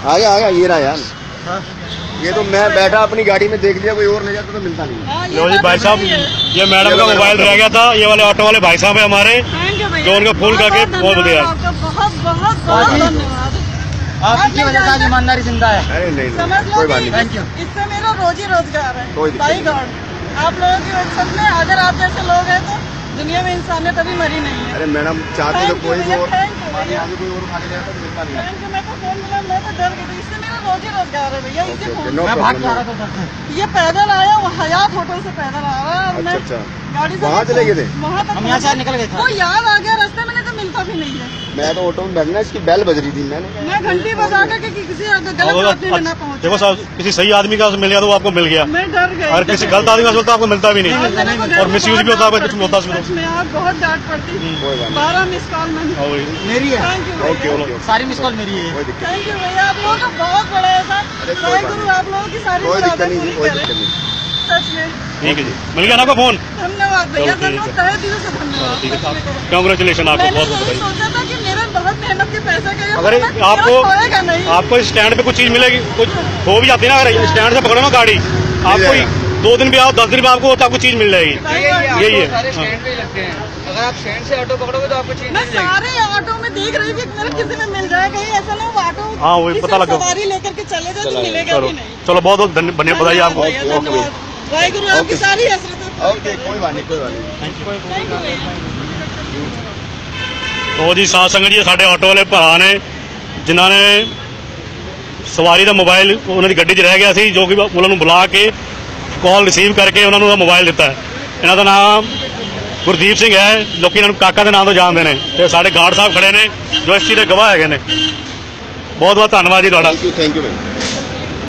आ गया आ गया ये रहा यार। ये तो मैं बैठा अपनी गाड़ी में देख लिया कोई और ले जाता तो मिलता नहीं। हाँ, लो जी भाई तो साहब ये मैडम का मोबाइल रह गया था ये वाले ऑटो वाले भाई साहब है हमारे। जो उनको फ़ोन करके बहुत बहुत बहुत धन्यवाद। आपकी वजह से आज ईमानदारी ज़िंदा है। अरे नहीं समझ नहीं लो कोई बात नहीं। Thank you. इससे मेरा रोजी रोज़गार है। कोई दिक्कत गॉड आप लोगों की वजह से अगर आप जैसे लोग हैं तो दुनिया में इंसानियत अभी मरी नहीं है। अरे मैडम चाहते तो you कोई भी भैया, और thank you हमारे भैया। आगे कोई और उठा के ले जाता तो मिलता नहीं भैया इसे ओके फ़ोन नो मैं भाग जा रहा था उधर से ये पैदल आया वो हयात होटल से पैदल आ रहा है अच्छा मैं अच्छा गाड़ी से वहाँ चले गए थे? वहाँ तक हम यहाँ से निकल गए वो थे याद आ गया रास्ते में नहीं तो मिलता भी नहीं है। मैं तो ऑटो में बैठना इसकी बेल बज रही थी मैंने मैं घंटी बजा के कि किसी गलत आदमी में ना पहुँचे। देखो साहब किसी सही आदमी का मिल गया तो वो आपको मिल गया। मैं डर गई। और किसी गलत आदमी का मिलता आपको मिलता भी नहीं। और मिस यूज़ भी होता है कुछ होता है बहुत डांट पड़ती बारह मिस कॉल हाँ, वही। मेरी है okay okay sorry miss call मेरी है। थैंक यू भैया। आप लोगों का बहुत बड़ा है कोई जय बात गुरु नहीं। आप लोगों की सारी कोई दिक्कत नहीं कोई दिक्कत नहीं। सच में। ठीक है जी। मिल गया ना आपका फ़ोन? धन्यवाद भैया धन्यवाद। तहे दिल से धन्यवाद। ठीक है आपको बहुत बहुत बधाई। सोचा था कि मेरे बहुत मेहनत के पैसे का अगर आपको आपको स्टैंड पे कुछ चीज़ मिलेगी कुछ हो भी जाती है ना अगर स्टैंड से पकड़ो ना गाड़ी आपको। दो दिन भी आओ दस दिन भी आपको तो आपको चीज मिल जाएगी यही है सारे हाँ। स्टैंड पे ही लगते हैं अगर आप स्टैंड से ऑटो पकड़ोगे तो आपको चीज मैं मिल जाएगी सारे ऑटो में देख रही थी कि मेरे किसी में मिल जाए कहीं ऐसा ना हो ऑटो हाँ, वही किसी पता लगा। सवारी लेकर के चले जाए तो मिलेगा चलो भी नहीं चलो बहुत बहुत धन्य- धन्य- बधाई आपको भैया, धन्यवाद वाहिगुरु आपकी ओके। सारी हसरत ओके कोई बात नहीं कोई बात नहीं थैंक यू भैया ਉਹ ਜੀ ਸਾਧ ਸੰਗਤ ਜੀ ਸਾਡੇ ਆਟੋ ਵਾਲੇ ਭਰਾ ਨੇ ਜਿਨ੍ਹਾਂ ਨੇ ਸਵਾਰੀ ਦਾ ਮੋਬਾਈਲ ਉਹਨਾਂ ਦੀ ਗੱਡੀ 'ਚ ਰਹਿ ਗਿਆ ਸੀ ਜੋ ਕਿ ਉਹਨਾਂ ਨੂੰ ਬੁਲਾ ਕੇ ਕਾਲ ਰਿਸੀਵ ਕਰਕੇ ਉਹਨਾਂ ਨੂੰ ਮੋਬਾਈਲ ਦਿੱਤਾ ਹੈ। ਇਹਨਾਂ ਦਾ ਨਾਮ ਗੁਰਦੀਪ ਸਿੰਘ ਹੈ, ਲੋਕੀ ਇਹਨਾਂ ਨੂੰ ਕਾਕਾ ਦੇ ਨਾਮ ਤੋਂ ਜਾਣਦੇ ਨੇ ਤੇ ਸਾਡੇ ਗਾਰਡ ਸਾਹਿਬ ਖੜੇ ਨੇ, ਜੋ ਇਸ ਚੀਜ਼ ਦੇ ਗਵਾਹ ਹੈਗੇ ਨੇ। ਬਹੁਤ ਬਹੁਤ ਧੰਨਵਾਦ ਜੀ ਤੁਹਾਡਾ। Thank you thank you